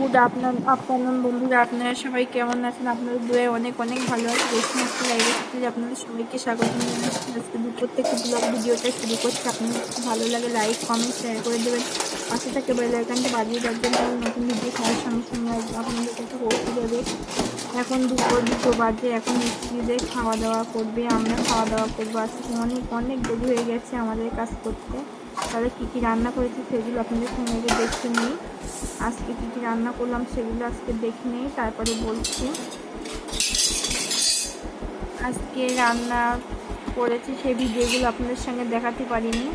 Good আপনার আপনার বন্ধুরা, আপনারা সবাই কেমন আছেন? আপনাদের দুয়ে অনেক অনেক ভালো আছে। দেখুন যে আপনাদের সবাইকে স্বাগত আজকে দুপুর থেকে ব্লগ ভিডিওটা শুরু করছি। আপনাদের ভালো লাগে লাইক কমেন্ট শেয়ার করে দেবেন। পাশে থেকে বেল আইকনটা বাজিয়ে রাখবেন তাহলে নতুন ভিডিও খাওয়ার সঙ্গে সঙ্গে আপনাদের কাছে পৌঁছে যাবে। এখন দুপুর, দুটো বাজে। এখন মিস্ত্রিদের খাওয়া দাওয়া করবে। আমরা খাওয়া দাওয়া করব। আজকে অনেক অনেক দেরি হয়ে গেছে আমাদের কাজ করতে। তাহলে কী কী রান্না করেছি সেগুলো আপনাদের সঙ্গে দেখে নিই। আজকে কী কী রান্না করলাম সেগুলো আজকে দেখে নিই, তারপরে বলছি। আজকে রান্না করেছি সেই ভিডিওগুলো আপনাদের সঙ্গে দেখাতে পারিনি।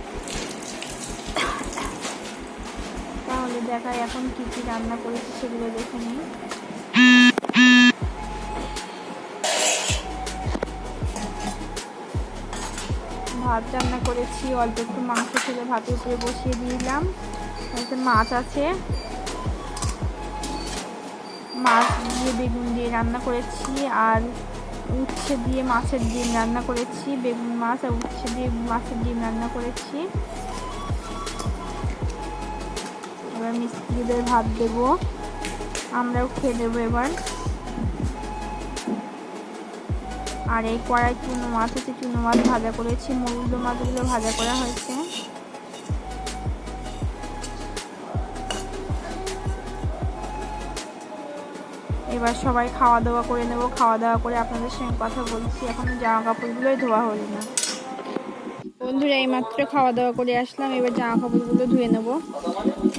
তাহলে দেখাই এখন কী কী রান্না করেছি সেগুলো দেখে নিই। ভাত রান্না করেছি, অল্প একটু মাংস ছিল, ভাতের উপরে বসিয়ে দিলাম। মাছ আছে। মাছ দিয়ে বেগুন দিয়ে রান্না করেছি আর উচ্ছে দিয়ে মাছের ডিম রান্না করেছি, বেগুন মাছ আর উচ্ছে দিয়ে মাছের ডিম রান্না করেছি। এবার মিস্ত্রিদের ভাত দেবো, আমরাও খেয়ে দেবো এবার। আর এই কড়াই চুনো মাছ হচ্ছে চুনো মাছ ভাজা করেছি, মরুদ মাছগুলো ভাজা করা হয়েছে। এবার সবাই খাওয়া দাওয়া করে নেব। খাওয়া দাওয়া করে আপনাদের সঙ্গে কথা বলছি। এখন জামা কাপড়গুলোই ধোয়া হলো না। বন্ধুরা, এইমাত্র খাওয়া দাওয়া করে আসলাম। এবার জামা কাপড়গুলো ধুয়ে নেব।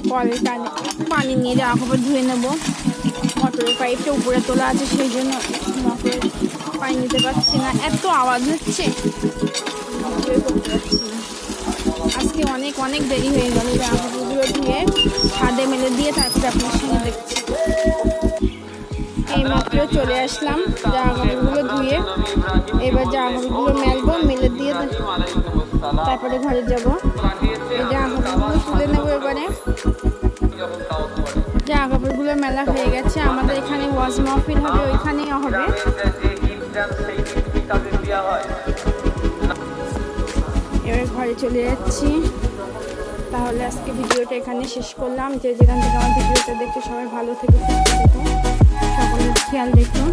কলের পানি পানি নিয়ে জামা কাপড় ধুয়ে নেব। মোটরের পাইপটা উপরে তোলা আছে, সেই জন্য মোটরের পানি নিতে পারছি না। এত আওয়াজ হচ্ছে। আজকে অনেক অনেক দেরি হয়ে গেল। জামা কাপড়গুলো ধুয়ে ছাদে মেলে দিয়ে তারপরে আপনার সঙ্গে দেখছি। চলে আসলাম জামা কাপড়গুলো ধুয়ে। এবার জামা কাপড়গুলো মেলবো, মেলে দিয়ে তারপরে ঘরে যাব। এই জামা কাপড়গুলো তুলে নেব এবারে। জামা কাপড়গুলো মেলা হয়ে গেছে। আমাদের এখানে ওয়াজ মাহফিল হবে, ওইখানেই হবে। এবার ঘরে চলে যাচ্ছি। তাহলে আজকে ভিডিওটা এখানে শেষ করলাম। যে যেখান থেকে আমার ভিডিওটা দেখে সবাই ভালো থেকে। সকলের খেয়াল রেখো।